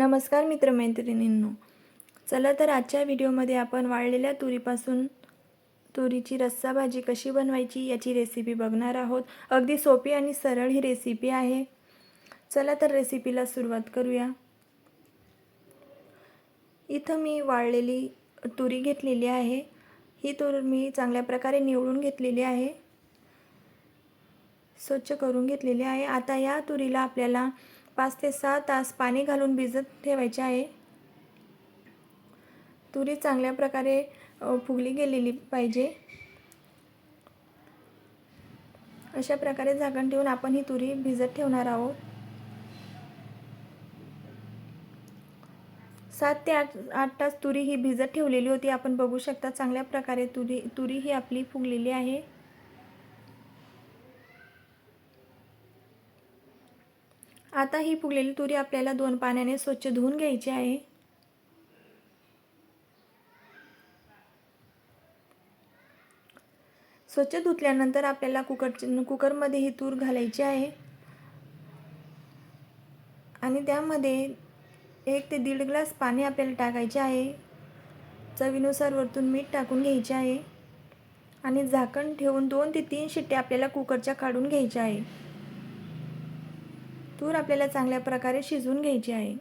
नमस्कार मित्रमैत्रिणींनो. चला तर आजच्या व्हिडिओमध्ये आपण वाळलेल्या तुरीपासून तुरीची रस्सा भाजी कशी बनवायची याची रेसिपी बघणार आहोत. अगदी सोपी आणि सरळ ही रेसिपी आहे. चला तर रेसिपीला सुरुवात करूया. इथं मी वाळलेली तुरी घेतलेली आहे. ही तूर मी चांगल्या प्रकारे निवडून घेतलेली आहे. स्वच्छ करून घेतलेली आहे. आता या तुरीला आपल्याला पाच ते सहा तास पाणी घालून भिजत ठेवायचे आहे. तुरी चांगल्या प्रकारे फुगली गेलेली पाहिजे. अशा प्रकारे झाकण ठेवून आपण ही तुरी भिजत ठेवणार आहोत. सात ते आठ आठ तास तुरी ही भिजत ठेवलेली होती. आपण बघू शकता चांगल्या प्रकारे तुरी तुरी ही आपली फुगलेली आहे. आता ही फुगलेली तुरी आपल्याला दोन पाण्याने स्वच्छ धुवून घ्यायची आहे. स्वच्छ धुतल्यानंतर आपल्याला कुकर कुकरमध्ये ही तूर घालायची आहे. आणि त्यामध्ये एक ते दीड ग्लास पाणी आपल्याला टाकायचे आहे. चवीनुसार वरतून मीठ टाकून घ्यायचे आहे. आणि झाकण ठेवून दोन ते तीन शिट्टे आपल्याला कुकरच्या काढून घ्यायच्या आहे. तूर आपल्याला चांगल्या प्रकारे शिजवून घ्यायची आहे.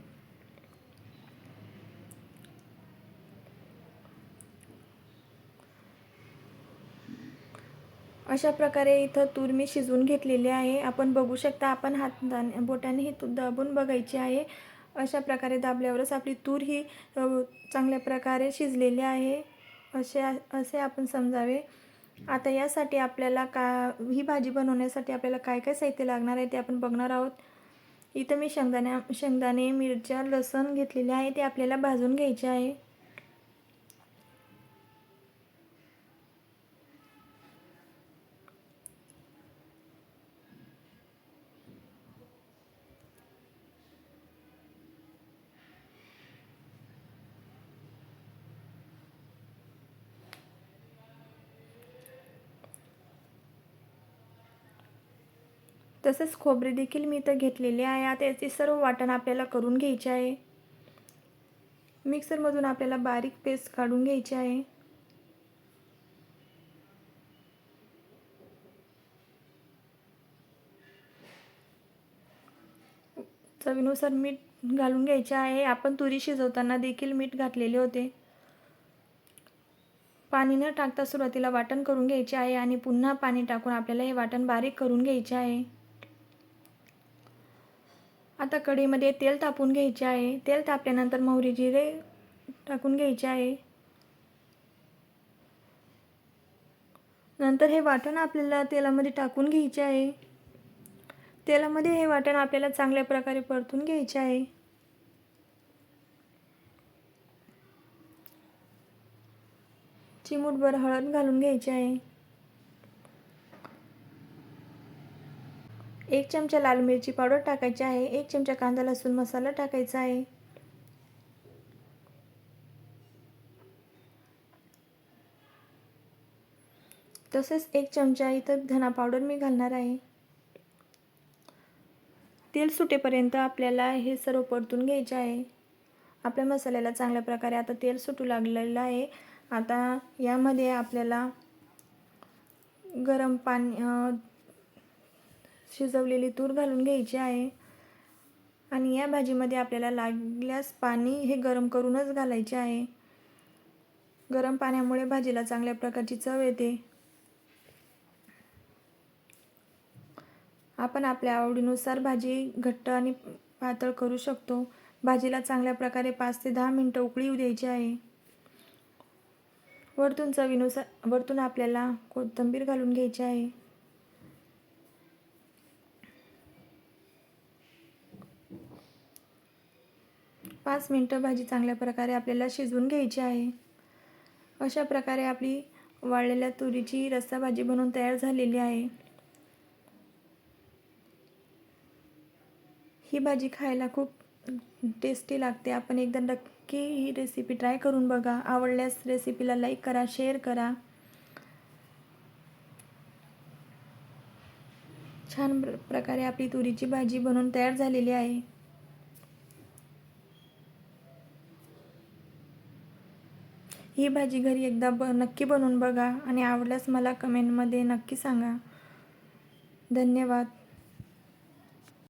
अशा प्रकारे इथं तूर मी शिजवून घेतलेली आहे. आपण बघू शकता आपण हाताने बोटाने ही तूर दाबून बघायची आहे. अशा प्रकारे दाबल्यावरच आपली तूर ही चांगल्या प्रकारे शिजलेली आहे. असे असे आपण समजावे. आता यासाठी आपल्याला का ही भाजी बनवण्यासाठी आपल्याला काय काय साहित्य लागणार आहे ते आपण बघणार आहोत. इथं मी शेंगदाण्या शेंगदाणे मिरच्या लसूण घेतलेले आहे ते आपल्याला भाजून घ्यायचे आहे. तसेच खोबरे देखील मी इथं घेतलेले आहे. आता याचे सर्व वाटण आपल्याला करून घ्यायचे आहे. मिक्सरमधून आपल्याला बारीक पेस्ट काढून घ्यायची आहे. चवीनुसार मीठ घालून घ्यायचे आहे. आपण तुरी शिजवताना देखील मीठ घातलेले होते. पाणी न टाकता सुरुवातीला वाटण करून घ्यायचे आहे आणि पुन्हा पाणी टाकून आपल्याला हे वाटण बारीक करून घ्यायचे आहे. आता कढीमध्ये तेल तापून घ्यायचे आहे. तेल तापल्यानंतर मोहरी जिरे टाकून घ्यायचे आहे. नंतर हे वाटण आपल्याला तेलामध्ये टाकून घ्यायचे आहे. तेलामध्ये हे वाटण आपल्याला चांगल्या प्रकारे परतून घ्यायचे आहे. चिमूटभर हळद घालून घ्यायची आहे. एक चमचा लाल मिरची पावडर टाकायची आहे. एक चमचा कांदा लसूण मसाला टाकायचा आहे. तसेच एक चमचा इथं धना पावडर मी घालणार आहे. तेल सुटेपर्यंत आपल्याला हे सर्व परतून घ्यायचे आहे. आपल्या मसाल्याला चांगल्या प्रकारे आता तेल सुटू लागलेलं आहे. आता यामध्ये आपल्याला गरम पाणी शिजवलेली तूर घालून घ्यायची आहे. आणि या भाजीमध्ये आपल्याला लागल्यास पाणी हे गरम करूनच घालायचे आहे. गरम पाण्यामुळे भाजीला चांगल्या प्रकारची चव येते. आपण आपल्या आवडीनुसार भाजी घट्ट आणि पातळ करू शकतो. भाजीला चांगल्या प्रकारे पाच ते दहा मिनटं उकळी येऊ द्यायची आहे. वरतून चवीनुसार वरतून आपल्याला कोथिंबीर घालून घ्यायची आहे. पाच मिनटं भाजी चांगल्या प्रकारे आपल्याला शिजवून घ्यायची आहे. अशा प्रकारे आपली वाळलेल्या तुरीची रस्सा भाजी बनवून तयार झालेली आहे. ही भाजी खायला खूप टेस्टी लागते. आपण एकदा नक्की ही रेसिपी ट्राय करून बघा. आवडल्यास रेसिपीला लाईक करा शेअर करा. छान प्र- प्रकारे आपली तुरीची भाजी बनवून तयार झालेली आहे. ही भाजी घरी एकदा ब नक्की बनवून बघा आणि आवडल्यास मला कमेंटमध्ये नक्की सांगा. धन्यवाद.